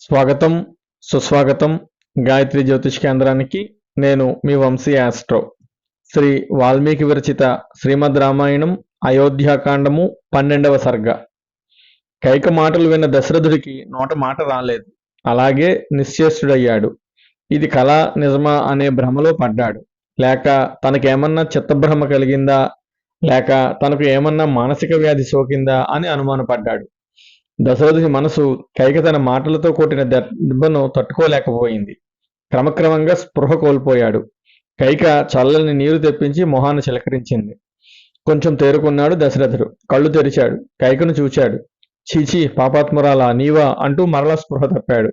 స్వాగతం సుస్వాగతం గాయత్రి జ్యోతిష్ కేంద్రానికి. నేను మీ వంశీ ఆస్ట్రో. శ్రీ వాల్మీకి విరచిత శ్రీమద్ రామాయణం అయోధ్యాకాండము పన్నెండవ సర్గ. కైక మాటలు విన్న దశరథుడికి నోట మాట రాలేదు. అలాగే నిశ్చేష్టుడయ్యాడు. ఇది కళ నిజమా అనే భ్రమలో పడ్డాడు. లేక తనకేమన్నా చిత్తభ్రమ కలిగిందా లేక తనకు ఏమన్నా మానసిక వ్యాధి సోకిందా అని అనుమానపడ్డాడు. దశరథుని మనసు కైక తన మాటలతో కొట్టిన దెబ్బను తట్టుకోలేకపోయింది. క్రమక్రమంగా స్పృహ కోల్పోయాడు. కైక చల్లని నీరు తెప్పించి మొహాన్ని చిలకరించింది. కొంచెం తేరుకున్నాడు దశరథుడు. కళ్ళు తెరిచాడు. కైకను చూచాడు. చీచి పాపాత్మురాలా నీవా అంటూ మరలా స్పృహ తప్పాడు.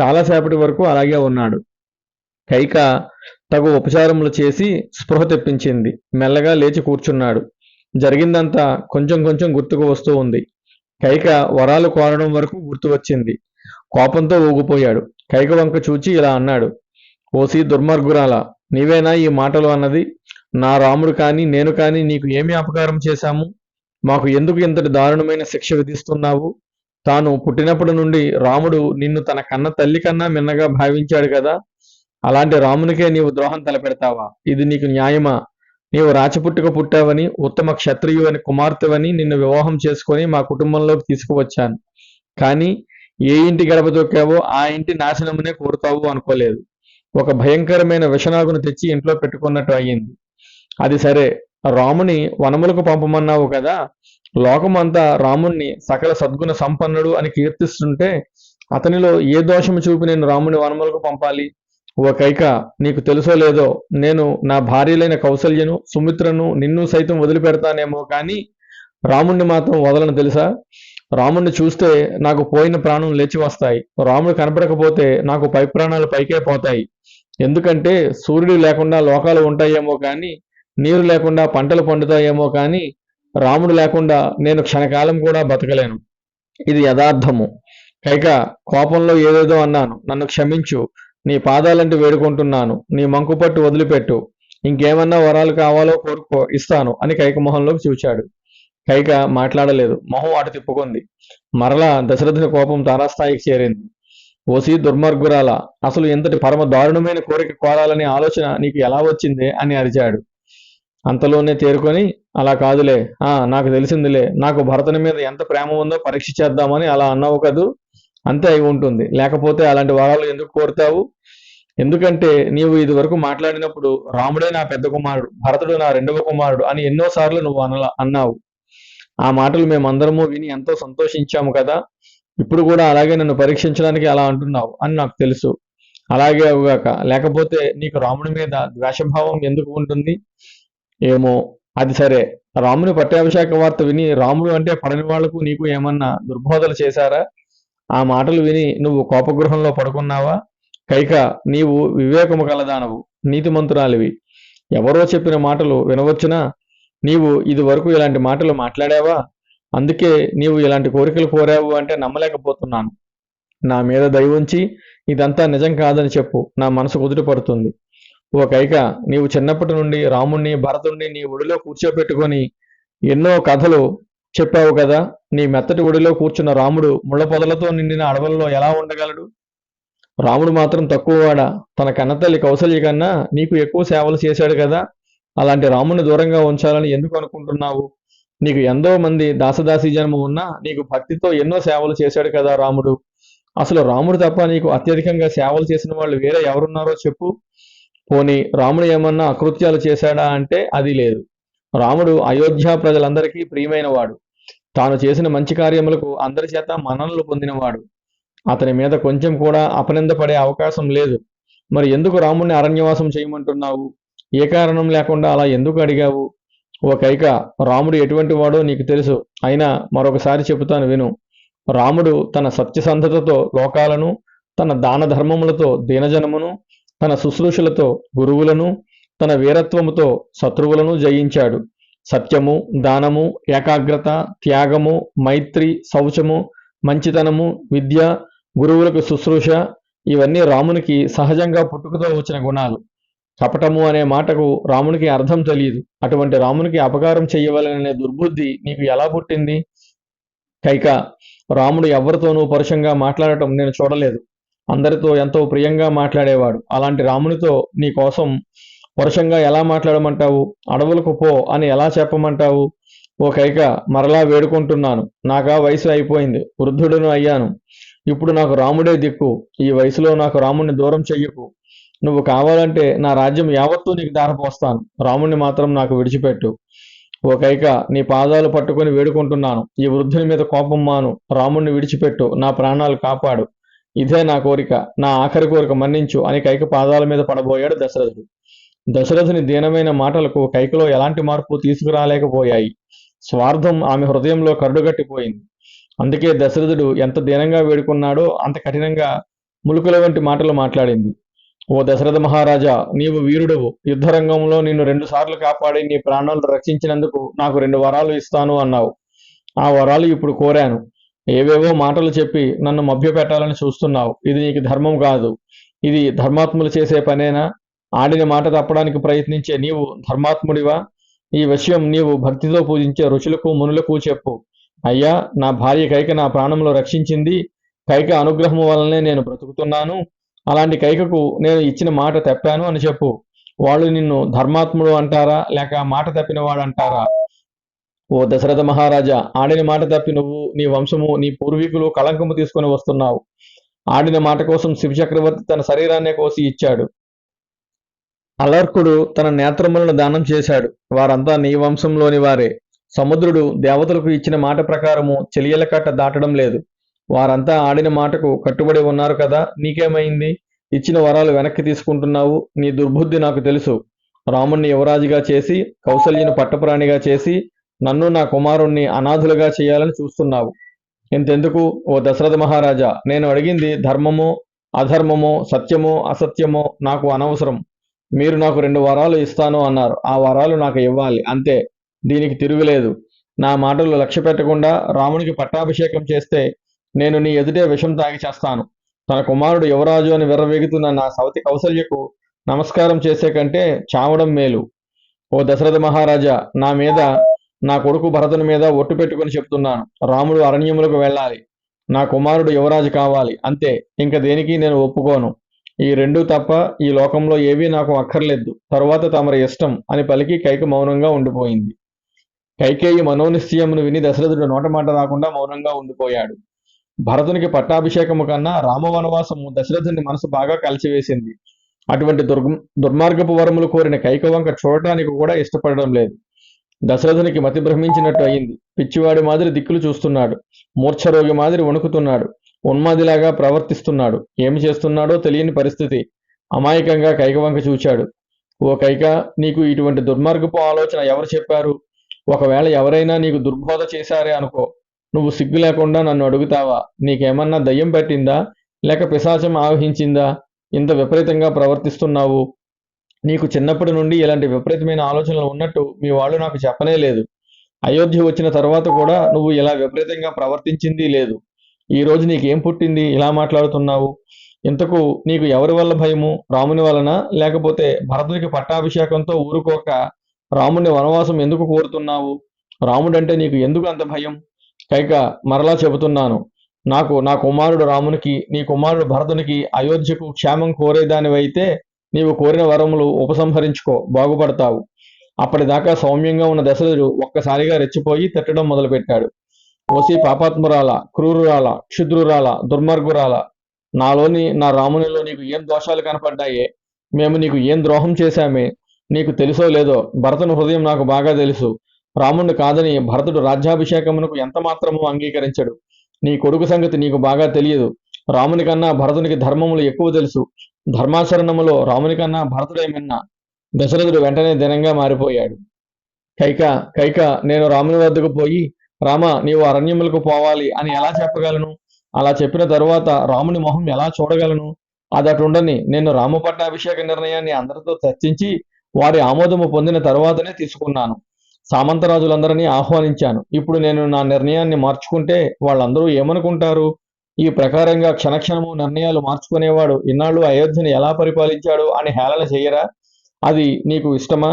చాలాసేపటి వరకు అలాగే ఉన్నాడు. కైక తగు ఉపచారములు చేసి స్పృహ తెప్పించింది. మెల్లగా లేచి కూర్చున్నాడు. జరిగిందంతా కొంచెం కొంచెం గుర్తుకు వస్తూ ఉంది. కైక వరాలు కోరడం వరకు గుర్తు వచ్చింది. కోపంతో ఊగిపోయాడు. కైక వంక చూచి ఇలా అన్నాడు. ఓసి దుర్మార్గురాల నీవేనా ఈ మాటలు అన్నది? నా రాముడు కానీ నేను కాని నీకు ఏమి అపకారం చేశాము? మాకు ఎందుకు ఇంతటి దారుణమైన శిక్ష విధిస్తున్నావు? తాను పుట్టినప్పటి నుండి రాముడు నిన్ను తన కన్న తల్లి కన్నా మిన్నగా భావించాడు కదా? అలాంటి రామునికే నీవు ద్రోహం తలపెడతావా? ఇది నీకు న్యాయమా? నీవు రాచపుట్టుక పుట్టావని ఉత్తమ క్షత్రియువని అని కుమార్తెవని నిన్ను వివాహం చేసుకొని మా కుటుంబంలోకి తీసుకువచ్చాను. కానీ ఏ ఇంటి గడప తొక్కావో ఆ ఇంటి నాశనమునే కోరుతావు అనుకోలేదు. ఒక భయంకరమైన విషనాగును తెచ్చి ఇంట్లో పెట్టుకున్నట్టు అయ్యింది. అది సరే రాముని వనములకు పంపమన్నావు కదా? లోకమంతా రాముణ్ణి సకల సద్గుణ సంపన్నుడు అని కీర్తిస్తుంటే అతనిలో ఏ దోషము చూపి నేను రాముని వనములకు పంపాలి? ఓ కైక నీకు తెలుసో లేదో నేను నా భార్యలైన కౌసల్యను సుమిత్రను నిన్ను సైతం వదిలిపెడతానేమో కానీ రాముణ్ణి మాత్రం వదలను తెలుసా? రాముణ్ణి చూస్తే నాకు పోయిన ప్రాణం లేచి వస్తాయి. రాముడు కనపడకపోతే నాకు పై ప్రాణాలు పైకే పోతాయి. ఎందుకంటే సూర్యుడు లేకుండా లోకాలు ఉంటాయేమో కానీ నీరు లేకుండా పంటలు పండుతాయేమో కానీ రాముడు లేకుండా నేను క్షణకాలం కూడా బతకలేను. ఇది యథార్థము. కైక కోపంలో ఏదేదో అన్నాను. నన్ను క్షమించు. నీ పాదాలంటే వేడుకుంటున్నాను. నీ మంకుపట్టు వదిలిపెట్టు. ఇంకేమన్నా వరాలు కావాలో కోరుకో ఇస్తాను అని కైక మొహంలోకి చూచాడు. కైక మాట్లాడలేదు. మొహం అటు తిప్పుకుంది. మరలా దశరథుని కోపం తారాస్థాయికి చేరింది. ఓసి దుర్మార్గురాల అసలు ఇంతటి పరమ దారుణమైన కోరిక కోరాలనే ఆలోచన నీకు ఎలా వచ్చింది అని అరిచాడు. అంతలోనే తేరుకొని అలా కాదులే ఆ నాకు తెలిసిందిలే నాకు భరతుని మీద ఎంత ప్రేమ ఉందో పరీక్ష చేద్దామని అలా అన్నావు కదూ? అంతే అయి ఉంటుంది. లేకపోతే అలాంటి వరాలు ఎందుకు కోరుతావు? ఎందుకంటే నీవు ఇది వరకు మాట్లాడినప్పుడు రాముడే నా పెద్ద కుమారుడు భరతుడు నా రెండవ కుమారుడు అని ఎన్నోసార్లు నువ్వు అనలా అన్నావు. ఆ మాటలు మేమందరము విని ఎంతో సంతోషించాము కదా? ఇప్పుడు కూడా అలాగే నన్ను పరీక్షించడానికి అలా అంటున్నావు అని నాకు తెలుసు. అలాగే అవుగాక లేకపోతే నీకు రాముడి మీద ద్వేషభావం ఎందుకు ఉంటుంది? ఏమో అది సరే. రాముని పట్టాభిషేక వార్త విని రాముడు అంటే పడని వాళ్ళకు నీకు ఏమన్నా దుర్బోధలు చేశారా? ఆ మాటలు విని నువ్వు కోపగృహంలో పడుకున్నావా? కైక నీవు వివేకము కలదానవు నీతిమంతురాలివి. ఎవరో చెప్పిన మాటలు వినవచ్చునా? నీవు ఇది వరకు ఇలాంటి మాటలు మాట్లాడావా? అందుకే నీవు ఇలాంటి కోరికలు కోరావు అంటే నమ్మలేకపోతున్నాను. నా మీద దయవుంచి ఇదంతా నిజం కాదని చెప్పు నా మనసు కుదుట పడుతుంది. ఓ కైక నీవు చిన్నప్పటి నుండి రాముణ్ణి భరతుణ్ణి నీ ఒడిలో కూర్చోపెట్టుకొని ఎన్నో కథలు చెప్పావు కదా నీ మెత్తటి ఒడిలో కూర్చున్న రాముడు ముళ్ళ పొదలతో నిండిన అడవుల్లో ఎలా ఉండగలడు? రాముడు మాత్రం తక్కువవాడ. తన కన్నతల్లి కౌసల్య కన్నా నీకు ఎక్కువ సేవలు చేశాడు కదా. అలాంటి రాముని దూరంగా ఉంచాలని ఎందుకు అనుకుంటున్నావు? నీకు ఎంతో మంది దాసదాసి జన్మ ఉన్నా నీకు భక్తితో ఎన్నో సేవలు చేశాడు కదా రాముడు. అసలు రాముడు తప్ప నీకు అత్యధికంగా సేవలు చేసిన వాళ్ళు వేరే ఎవరున్నారో చెప్పు. పోని రాముడు ఏమన్నా అకృత్యాలు చేశాడా అంటే అది లేదు. రాముడు అయోధ్య ప్రజలందరికీ ప్రియమైన వాడు తాను చేసిన మంచి కార్యములకు అందరి చేత మననలు పొందినవాడు. అతని మీద కొంచెం కూడా అపనిందపడే అవకాశం లేదు. మరి ఎందుకు రాముణ్ణి అరణ్యవాసం చేయమంటున్నావు? ఏ కారణం లేకుండా అలా ఎందుకు అడిగావు? ఓ కైక రాముడు ఎటువంటి వాడో నీకు తెలుసు. అయినా మరొకసారి చెబుతాను విను. రాముడు తన సత్యసంధతతో లోకాలను తన దాన ధర్మములతో దీనజనమును తన శుశ్రూషలతో గురువులను తన వీరత్వముతో శత్రువులను జయించాడు. సత్యము దానము ఏకాగ్రత త్యాగము మైత్రి శౌచము మంచితనము విద్య గురువులకు శుశ్రూష ఇవన్నీ రామునికి సహజంగా పుట్టుకతో వచ్చిన గుణాలు. కపటము అనే మాటకు రామునికి అర్థం తెలియదు. అటువంటి రామునికి అపకారం చేయవలననే దుర్బుద్ధి నీకు ఎలా పుట్టింది? కైక రాముడు ఎవరితోనూ పరుషంగా మాట్లాడటం నేను చూడలేదు. అందరితో ఎంతో ప్రియంగా మాట్లాడేవాడు. అలాంటి రామునితో నీ కోసం వరుషంగా ఎలా మాట్లాడమంటావు? అడవులకు పో అని ఎలా చెప్పమంటావు? ఓ కైక మరలా వేడుకుంటున్నాను. నాకా వయసు అయిపోయింది. వృద్ధుడును అయ్యాను. ఇప్పుడు నాకు రాముడే దిక్కు. ఈ వయసులో నాకు రాముణ్ణి దూరం చెయ్యకు. నువ్వు కావాలంటే నా రాజ్యం యావత్తూ నీకు దారపోస్తాను. రాముణ్ణి మాత్రం నాకు విడిచిపెట్టు. ఓ కైక నీ పాదాలు పట్టుకొని వేడుకుంటున్నాను. ఈ వృద్ధుని మీద కోపం మాను. రాముణ్ణి విడిచిపెట్టు. నా ప్రాణాలు కాపాడు. ఇదే నా కోరిక. నా ఆఖరి కోరిక మన్నించు అని కైక పాదాల మీద పడబోయాడు దశరథుడు. దశరథుని దీనమైన మాటలకు కైకలో ఎలాంటి మార్పు తీసుకురాలేకపోయాయి. స్వార్థం ఆమె హృదయంలో కరుడుగట్టిపోయింది. అందుకే దశరథుడు ఎంత దీనంగా వేడుకున్నాడో అంత కఠినంగా ములుకుల వంటి మాటలు మాట్లాడింది. ఓ దశరథ మహారాజా నీవు వీరుడవు. యుద్ధరంగంలో నిన్ను రెండు సార్లు కాపాడి నీ ప్రాణాలు రక్షించినందుకు నాకు రెండు వరాలు ఇస్తాను అన్నావు. ఆ వరాలు ఇప్పుడు కోరాను. ఏవేవో మాటలు చెప్పి నన్ను మభ్యపెట్టాలని చూస్తున్నావు. ఇది నీకు ధర్మం కాదు. ఇది ధర్మాత్ములు చేసే పనేనా? ఆడిన మాట తప్పడానికి ప్రయత్నించే నీవు ధర్మాత్ముడివా? ఈ విషయం నీవు భక్తితో పూజించే ఋషులకు మునులకు చెప్పు. అయ్యా నా భార్య కైక నా ప్రాణంలో రక్షించింది. కైక అనుగ్రహం వలనే నేను బ్రతుకుతున్నాను. అలాంటి కైకకు నేను ఇచ్చిన మాట తప్పాను అని చెప్పు. వాళ్ళు నిన్ను ధర్మాత్ముడు అంటారా? లేక మాట తప్పినవాడు అంటారా ఓ దశరథ మహారాజా ఆడిన మాట తప్పి నువ్వు నీ వంశము నీ పూర్వీకులు కళంకము తీసుకొని వస్తున్నావు. ఆడిన మాట కోసం శివ చక్రవర్తి తన శరీరాన్నే కోసి ఇచ్చాడు. అలర్కుడు తన నేత్రములను దానం చేశాడు. వారంతా నీ వంశంలోని వారే. సముద్రుడు దేవతలకు ఇచ్చిన మాట ప్రకారము చెలియల కట్ట దాటడం లేదు. వారంతా ఆడిన మాటకు కట్టుబడి ఉన్నారు కదా నీకేమైంది? ఇచ్చిన వరాలు వెనక్కి తీసుకుంటున్నావు నీ దుర్బుద్ధి నాకు తెలుసు. రాముణ్ణి యువరాజుగా చేసి కౌసల్యను పట్టపురాణిగా చేసి నన్ను నా కుమారుణ్ణి అనాథులుగా చేయాలని చూస్తున్నావు. ఇంతెందుకు ఓ దశరథ మహారాజా? నేను అడిగింది ధర్మమో అధర్మమో సత్యమో అసత్యమో నాకు అనవసరం. మీరు నాకు రెండు వరాలు ఇస్తాను అన్నారు. ఆ వరాలు నాకు ఇవ్వాలి. అంతే. దీనికి తిరుగులేదు నా మాటలు లక్ష్య పెట్టకుండా రామునికి పట్టాభిషేకం చేస్తే నేను నీ ఎదుటే విషం తాగి చేస్తాను. తన కుమారుడు యువరాజు అని విర్రవేగుతున్న నా సవతి కౌసల్యకు నమస్కారం చేసే కంటే చావడం మేలు. ఓ దశరథ మహారాజా నా మీద నా కొడుకు భరతుని మీద ఒట్టు పెట్టుకుని చెప్తున్నాను. రాముడు అరణ్యములకు వెళ్ళాలి. నా కుమారుడు యువరాజు కావాలి. అంతే. ఇంక దేనికి నేను ఒప్పుకోను. ఈ రెండు తప్ప ఈ లోకంలో ఏవీ నాకు అక్కర్లేదు. తరువాత తమరి ఇష్టం అని పలికి కైక మౌనంగా ఉండిపోయింది. కైకేయి మనోనిశ్చయమును విని దశరథుడు నోటమాట రాకుండా మౌనంగా ఉండిపోయాడు. భరతునికి పట్టాభిషేకము కన్నా రామవనవాసము దశరథుని మనసు బాగా కలిసివేసింది. అటువంటి దుర్గ దుర్మార్గపు వరములు కోరిన కైక వంక చూడటానికి కూడా ఇష్టపడడం లేదు. దశరథునికి మతి భ్రమించినట్టు అయింది. పిచ్చివాడి మాదిరి దిక్కులు చూస్తున్నాడు. మూర్ఛరోగి మాదిరి వణుకుతున్నాడు. ఉన్మాదిలాగా ప్రవర్తిస్తున్నాడు. ఏమి చేస్తున్నాడో తెలియని పరిస్థితి. అమాయకంగా కైకవంక చూచాడు. ఓ కైక నీకు ఇటువంటి దుర్మార్గపు ఆలోచన ఎవరు చెప్పారు? ఒకవేళ ఎవరైనా నీకు దుర్బోధ చేశారే అనుకో నువ్వు సిగ్గు లేకుండా నన్ను అడుగుతావా? నీకేమన్నా దయ్యం పట్టిందా? లేక పిశాచం ఆవహించిందా? ఇంత విపరీతంగా ప్రవర్తిస్తున్నావు. నీకు చిన్నప్పటి నుండి ఇలాంటి విపరీతమైన ఆలోచనలు ఉన్నట్టు మీ వాళ్ళు నాకు చెప్పనే లేదు. అయోధ్య వచ్చిన తర్వాత కూడా నువ్వు ఇలా విపరీతంగా ప్రవర్తించింది లేదు. ఈ రోజు నీకేం పుట్టింది? ఇలా మాట్లాడుతున్నావు. ఇంతకు నీకు ఎవరి వల్ల భయము? రాముని వలన? లేకపోతే భరతునికి పట్టాభిషేకంతో ఊరుకోక రాముని వనవాసం ఎందుకు కోరుతున్నావు? రాముడంటే నీకు ఎందుకు అంత భయం? కైక మరలా చెబుతున్నాను. నాకు నా కుమారుడు రామునికి నీ కుమారుడు భరతునికి అయోధ్యకు క్షేమం కోరేదానివైతే నీవు కోరిన వరములు ఉపసంహరించుకో బాగుపడతావు. అప్పటిదాకా సౌమ్యంగా ఉన్న దశరథుడు ఒక్కసారిగా రెచ్చిపోయి తిట్టడం మొదలుపెట్టాడు. ఓసి పాపాత్మురాల క్రూరురాల క్షుద్రురాల దుర్మార్గురాల నాలోని నా రామునిలో నీకు ఏం దోషాలు కనపడ్డాయే? మేము నీకు ఏం ద్రోహం చేశామే? నీకు తెలుసో లేదో? భరతుని హృదయం నాకు బాగా తెలుసు. రాముణ్ణి కాదని భరతుడు రాజ్యాభిషేకమునకు ఎంత మాత్రము అంగీకరించడు? నీ కొడుకు సంగతి నీకు బాగా తెలియదు. రాముని కన్నా భరతునికి ధర్మములు ఎక్కువ తెలుసు. ధర్మాచరణములో రాముని కన్నా భరతుడేమిన్న దశరథుడు వెంటనే దినంగా మారిపోయాడు. కైక కైక నేను రాముని వద్దకు పోయి రామ నీవు అరణ్యములకు పోవాలి అని ఎలా చెప్పగలను? అలా చెప్పిన తరువాత రాముని మొహం ఎలా చూడగలను? అదటుండని నేను రామ పట్టాభిషేక నిర్ణయాన్ని అందరితో చర్చించి వారి ఆమోదము పొందిన తరువాతనే తీసుకున్నాను. సామంతరాజులందరినీ ఆహ్వానించాను. ఇప్పుడు నేను నా నిర్ణయాన్ని మార్చుకుంటే వాళ్ళందరూ ఏమనుకుంటారు? ఈ ప్రకారంగా క్షణక్షణము నిర్ణయాలు మార్చుకునేవాడు ఇన్నాళ్ళు అయోధ్యని ఎలా పరిపాలించాడు అని హేళన చేయరా? అది నీకు ఇష్టమా?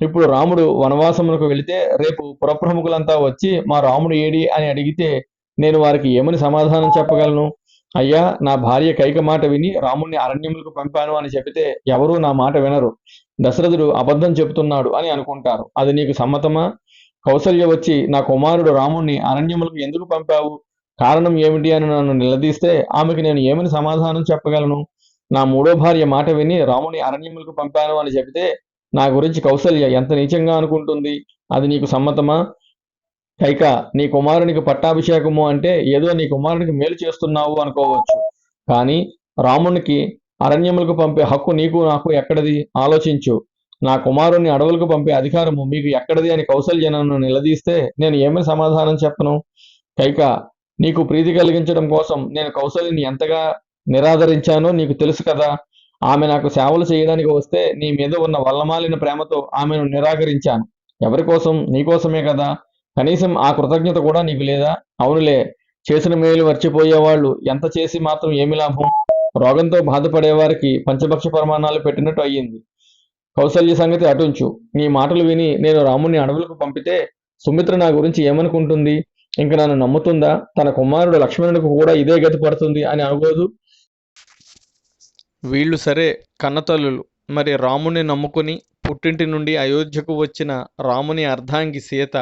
ఇప్పుడు రాముడు వనవాసమునకు వెళితే రేపు పురప్రముఖులంతా వచ్చి మా రాముడు ఏడి? అని అడిగితే నేను వారికి ఏమని సమాధానం చెప్పగలను? అయ్యా నా భార్య కైక మాట విని రాముణ్ణి అరణ్యములకు పంపాను అని చెబితే ఎవరూ నా మాట వినరు. దశరథుడు అబద్ధం చెబుతున్నాడు అని అనుకుంటారు. అది నీకు సమ్మతమా? కౌసల్య వచ్చి నా కుమారుడు రాముణ్ణి అరణ్యములకు ఎందుకు పంపావు? కారణం ఏమిటి? అని నన్ను నిలదీస్తే ఆమెకి నేను ఏమని సమాధానం చెప్పగలను? నా మూడో భార్య మాట విని రాముని అరణ్యములకు పంపాను అని చెబితే నా గురించి కౌసల్య ఎంత నీచంగా అనుకుంటుంది? అది నీకు సమ్మతమా? కైక నీ కుమారునికి పట్టాభిషేకము అంటే ఏదో నీ కుమారునికి మేలు చేస్తున్నావు అనుకోవచ్చు. కానీ రామునికి అరణ్యములకు పంపే హక్కు నీకు నాకు ఎక్కడది? ఆలోచించు. నా కుమారుణ్ణి అడవులకు పంపే అధికారము మీకు ఎక్కడది అని కౌసల్య నన్ను నిలదీస్తే నేను ఏమని సమాధానం చెప్పను? కైక నీకు ప్రీతి కలిగించడం కోసం నేను కౌశల్యని ఎంతగా నిరాదరించానో నీకు తెలుసు కదా? ఆమె నాకు సేవలు చేయడానికి వస్తే నీ మీద ఉన్న వల్లమాలిన ప్రేమతో ఆమెను నిరాకరించాను. ఎవరి కోసం? నీకోసమే కదా. కనీసం ఆ కృతజ్ఞత కూడా నీకు లేదా? అవునులే. చేసిన మేలు మర్చిపోయేవాళ్ళు. ఎంత చేసి మాత్రం ఏమి లాభం? రోగంతో బాధపడే వారికి పంచభక్ష ప్రమాణాలు పెట్టినట్టు అయ్యింది. కౌసల్య సంగతి అటుంచు. నీ మాటలు విని నేను రాముని అడవులకు పంపితే సుమిత్ర నా గురించి ఏమనుకుంటుంది? ఇంక నన్ను నమ్ముతుందా? తన కుమారుడు లక్ష్మణుడికి కూడా ఇదే గతి పడుతుంది అని అనుకోదు? వీళ్ళు సరే కన్నతల్లులు. మరి రాముని నమ్ముకుని పుట్టింటి నుండి అయోధ్యకు వచ్చిన రాముని అర్ధాంగి సీత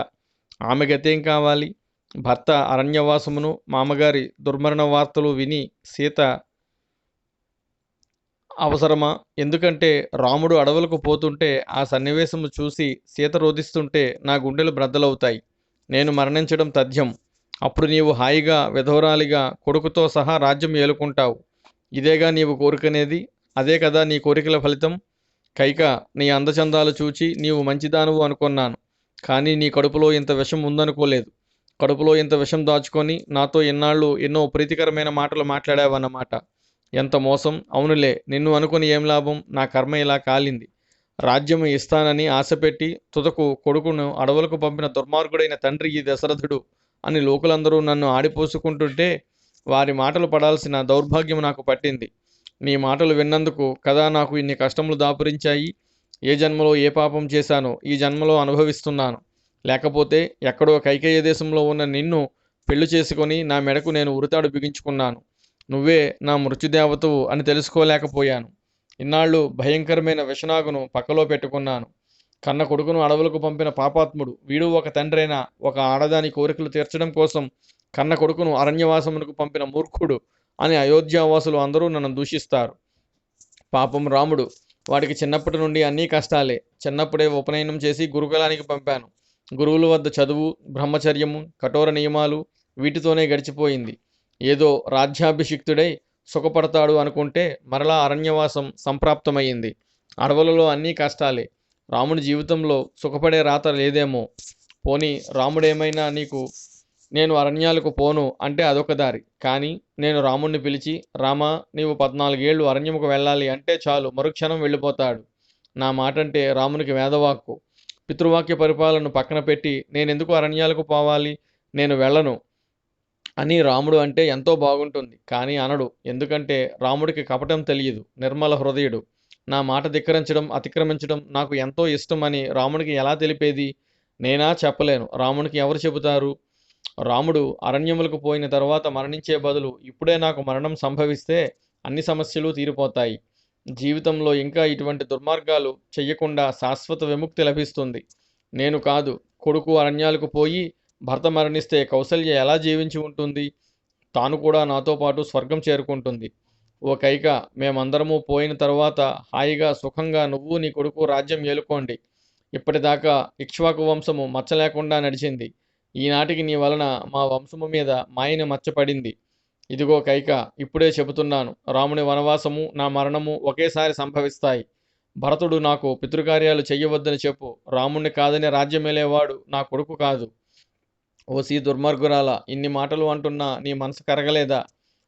ఆమె గతేం కావాలి? భర్త అరణ్యవాసమును మామగారి దుర్మరణ వార్తలు విని సీత అవసరమా? ఎందుకంటే రాముడు అడవులకు పోతుంటే ఆ సన్నివేశము చూసి సీత రోధిస్తుంటే నా గుండెలు బ్రద్దలవుతాయి. నేను మరణించడం తథ్యం. అప్పుడు నీవు హాయిగా విధవరాలిగా కొడుకుతో సహా రాజ్యం ఏలుకుంటావు. ఇదేగా నీవు కోరుకునేది అదే కదా నీ కోరికల ఫలితం. కైక నీ అందచందాలు చూచి నీవు మంచిదానువు అనుకున్నాను. కానీ నీ కడుపులో ఇంత విషం ఉందనుకోలేదు. కడుపులో ఇంత విషం దాచుకొని నాతో ఎన్నాళ్ళు ఎన్నో ప్రీతికరమైన మాటలు మాట్లాడావన్నమాట. ఎంత మోసం. అవునులే నిన్ను అనుకుని ఏం లాభం? నా కర్మ ఇలా కాలింది. రాజ్యము ఇస్తానని ఆశపెట్టి తుదకు కొడుకును అడవులకు పంపిన దుర్మార్గుడైన తండ్రి ఈ దశరథుడు అని లోకులందరూ నన్ను ఆడిపోసుకుంటుంటే వారి మాటలు పడాల్సిన దౌర్భాగ్యం నాకు పట్టింది. నీ మాటలు విన్నందుకు కదా నాకు ఇన్ని కష్టములు దాపురించాయి? ఏ జన్మలో ఏ పాపం చేశానో ఈ జన్మలో అనుభవిస్తున్నాను. లేకపోతే ఎక్కడో కైకేయ దేశంలో ఉన్న నిన్ను పెళ్ళి చేసుకొని నా మెడకు నేను ఉరితాడు బిగించుకున్నాను. నువ్వే నా మృత్యుదేవతవు అని తెలుసుకోలేకపోయాను. ఇన్నాళ్ళు భయంకరమైన విషనాగును పక్కలో పెట్టుకున్నాను. కన్న కొడుకును అడవులకు పంపిన పాపాత్ముడు వీడు ఒక తండ్రైన ఒక ఆడదాని కోరికలు తీర్చడం కోసం కన్న కొడుకును అరణ్యవాసమునకు పంపిన మూర్ఖుడు అని అయోధ్యావాసులు అందరూ నన్ను దూషిస్తారు. పాపం రాముడు వాడికి చిన్నప్పటి నుండి అన్నీ కష్టాలే. చిన్నప్పుడే ఉపనయనం చేసి గురుకులానికి పంపాను. గురువుల వద్ద చదువు బ్రహ్మచర్యము కఠోర నియమాలు వీటితోనే గడిచిపోయింది. ఏదో రాజ్యాభిషిక్తుడై సుఖపడతాడు అనుకుంటే మరలా అరణ్యవాసం సంప్రాప్తమైంది అడవులలో అన్నీ కష్టాలే. రాముడి జీవితంలో సుఖపడే రాత లేదేమో. పోనీ రాముడేమైనా నీకు నేను అరణ్యాలకు పోను అంటే అదొక దారి. కానీ నేను రాముణ్ణి పిలిచి రామా నీవు పద్నాలుగేళ్ళు అరణ్యముకు వెళ్ళాలి అంటే చాలు మరుక్షణం వెళ్ళిపోతాడు. నా మాట అంటే రామునికి వేదవాక్కు. పితృవాక్య పరిపాలనను పక్కన పెట్టి నేనెందుకు అరణ్యాలకు పోవాలి? నేను వెళ్ళను అని రాముడు అంటే ఎంతో బాగుంటుంది. కానీ అనడు. ఎందుకంటే రాముడికి కపటం తెలియదు. నిర్మల హృదయుడు. నా మాట ధిక్కరించడం అతిక్రమించడం నాకు ఎంతో ఇష్టమని రాముడికి ఎలా తెలిపేది? నేనా చెప్పలేను. రామునికి ఎవరు చెబుతారు? రాముడు అరణ్యములకు పోయిన తర్వాత మరణించే బదులు ఇప్పుడే నాకు మరణం సంభవిస్తే అన్ని సమస్యలు తీరిపోతాయి. జీవితంలో ఇంకా ఇటువంటి దుర్మార్గాలు చెయ్యకుండా శాశ్వత విముక్తి లభిస్తుంది. నేను కాదు కొడుకు అరణ్యాలకు పోయి భర్త మరణిస్తే కౌసల్య ఎలా జీవించి ఉంటుంది? తాను కూడా నాతో పాటు స్వర్గం చేరుకుంటుంది. ఓ కైక మేమందరము పోయిన తర్వాత హాయిగా సుఖంగా నువ్వు నీ కొడుకు రాజ్యం ఏలుకోండి. ఇప్పటిదాకా ఇక్ష్వాకు వంశము మచ్చలేకుండా నడిచింది. ఈనాటికి నీ వలన మా వంశము మీద మాయన మచ్చపడింది. ఇదిగో కైక ఇప్పుడే చెబుతున్నాను. రాముని వనవాసము నా మరణము ఒకేసారి సంభవిస్తాయి. భరతుడు నాకు పితృకార్యాలు చెయ్యవద్దని చెప్పు. రాముణ్ణి కాదని రాజ్యమేలేవాడు నా కొడుకు కాదు. ఓసి దుర్మార్గురాల ఇన్ని మాటలు అంటున్నా నీ మనసు కరగలేదా?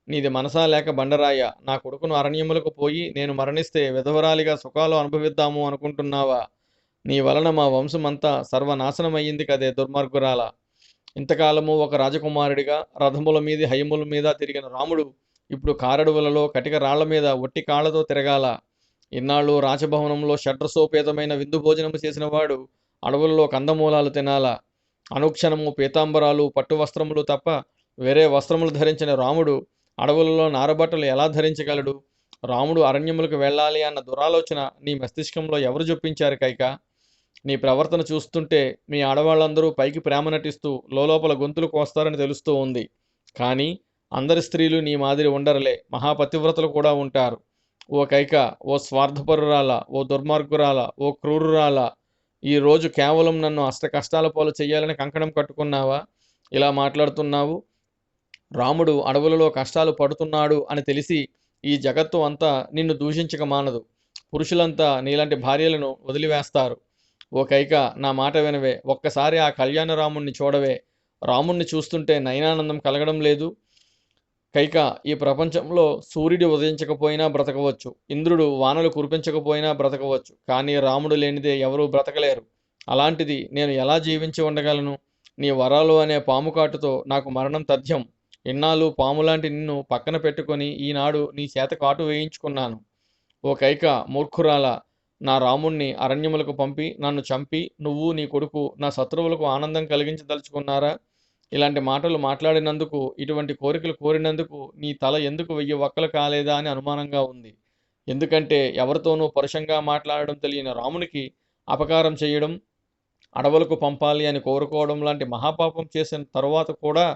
నీది మనసా లేక బండరాయ? నా కొడుకును అరణ్యములకు పోయి నేను మరణిస్తే విధవరాలిగా సుఖాలు అనుభవిద్దాము అనుకుంటున్నావా? నీ వలన మా వంశమంతా సర్వనాశనమయ్యింది కదే దుర్మార్గురాల. ఇంతకాలము ఒక రాజకుమారుడిగా రథముల మీద హయముల మీద తిరిగిన రాముడు ఇప్పుడు కారడువులలో కటిక రాళ్ళ మీద ఒట్టి కాళ్ళతో తిరగాల. ఇన్నాళ్ళు రాజభవనంలో షడ్రసోపేతమైన విందు భోజనము చేసినవాడు అడవుల్లో కందమూలాలు తినాల. అనుక్షణము పీతాంబరాలు పట్టు వస్త్రములు తప్ప వేరే వస్త్రములు ధరించిన రాముడు అడవులలో నారబట్టలు ఎలా ధరించగలడు? రాముడు అరణ్యములకు వెళ్ళాలి అన్న దురాలోచన నీ మస్తిష్కంలో ఎవరు చొప్పించారు కైక? నీ ప్రవర్తన చూస్తుంటే మీ ఆడవాళ్ళందరూ పైకి ప్రేమ నటిస్తూ లోపల గొంతులు కోస్తారని తెలుస్తూ ఉంది. కానీ అందరి స్త్రీలు నీ మాదిరి ఉండరులే. మహాపతివ్రతలు కూడా ఉంటారు. ఓ కైక ఓ స్వార్థపరురాల ఓ దుర్మార్గురాల ఓ క్రూరురాల ఈ రోజు కేవలం నన్ను అష్ట కష్టాల పాలు చేయాలని కంకణం కట్టుకున్నావా? ఇలా మాట్లాడుతున్నావు? రాముడు అడవులలో కష్టాలు పడుతున్నాడు అని తెలిసి ఈ జగత్తు అంతా నిన్ను దూషించక మానదు. పురుషులంతా నీలాంటి భార్యలను వదిలివేస్తారు. ఓ కైక నా మాట వినవే. ఒక్కసారి ఆ కళ్యాణ రాముణ్ణి చూడవే. రాముణ్ణి చూస్తుంటే నయనానందం కలగడం లేదు. కైక ఈ ప్రపంచంలో సూర్యుడు ఉదయించకపోయినా బ్రతకవచ్చు. ఇంద్రుడు వానలు కురిపించకపోయినా బ్రతకవచ్చు. కానీ రాముడు లేనిదే ఎవరూ బ్రతకలేరు. అలాంటిది నేను ఎలా జీవించి ఉండగలను? నీ వరాలు అనే పాము కాటుతో నాకు మరణం తథ్యం. ఇన్నాళ్ళు పాములాంటి నిన్ను పక్కన పెట్టుకొని ఈనాడు నీ చేత కాటు వేయించుకున్నాను. ఓ కైక మూర్ఖురాల నా రాముణ్ణి అరణ్యములకు పంపి నన్ను చంపి నువ్వు నీ కొడుకు నా శత్రువులకు ఆనందం కలిగించదలుచుకున్నారా? ఇలాంటి మాటలు మాట్లాడినందుకు ఇటువంటి కోరికలు కోరినందుకు నీ తల ఎందుకు వెయ్యి వక్కలు కాలేదా అని అనుమానంగా ఉంది. ఎందుకంటే ఎవరితోనూ పరుషంగా మాట్లాడడం తెలియని రామునికి అపకారం చేయడం అడవులకు పంపాలి అని కోరుకోవడం లాంటి మహాపాపం చేసిన తరువాత కూడా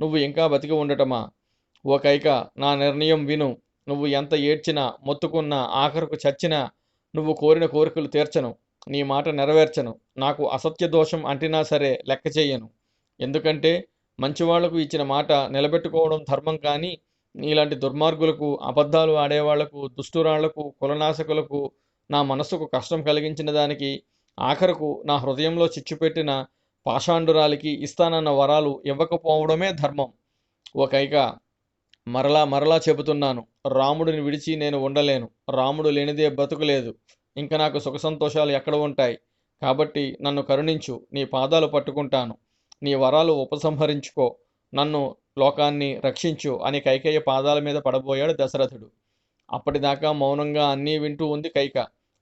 నువ్వు ఇంకా బతికి ఉండటమా? ఓ కైక నా నిర్ణయం విను. నువ్వు ఎంత ఏడ్చినా మొత్తుకున్నా ఆఖరుకు చచ్చినా నువ్వు కోరిన కోరికలు తీర్చను. నీ మాట నెరవేర్చను. నాకు అసత్య దోషం అంటినా సరే లెక్క చేయను. ఎందుకంటే మంచివాళ్ళకు ఇచ్చిన మాట నిలబెట్టుకోవడం ధర్మం కానీ నీలాంటి దుర్మార్గులకు అబద్ధాలు ఆడేవాళ్ళకు దుష్టురాళ్ళకు కులనాశకులకు నా మనస్సుకు కష్టం కలిగించిన దానికి ఆఖరకు నా హృదయంలో చిచ్చుపెట్టిన పాషాండురాలికి ఇస్తానన్న వరాలు ఇవ్వకపోవడమే ధర్మం. ఒకైక మరలా మరలా చెబుతున్నాను రాముడిని విడిచి నేను ఉండలేను. రాముడు లేనిదే బతుకులేదు ఇంకా నాకు సుఖ సంతోషాలు ఎక్కడ ఉంటాయి? కాబట్టి నన్ను కరుణించు నీ పాదాలు పట్టుకుంటాను. నీ వరాలు ఉపసంహరించుకో. నన్ను లోకాన్ని రక్షించు అని కైకేయ పాదాల మీద పడబోయాడు దశరథుడు. అప్పటిదాకా మౌనంగా అన్నీ వింటూ ఉంది కైక.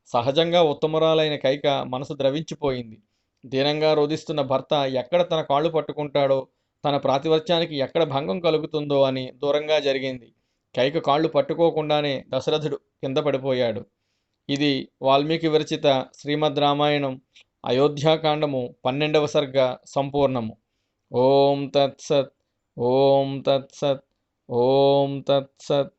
సహజంగా ఉత్తమరాలైన కైక మనసు ద్రవించిపోయింది. దీనంగా రోధిస్తున్న భర్త ఎక్కడ తన కాళ్ళు పట్టుకుంటాడో తన ప్రాతివర్త్యానికి ఎక్కడ భంగం కలుగుతుందో అని దూరంగా జరిగింది. కైక కాళ్ళు పట్టుకోకుండానే దశరథుడు కింద పడిపోయాడు. ఇది వాల్మీకి విరచిత శ్రీమద్ రామాయణం అయోధ్యాకాండము పన్నెండవ సర్గ సంపూర్ణము. ఓం తత్సత్ ఓం తత్సత్ ఓం తత్సత్.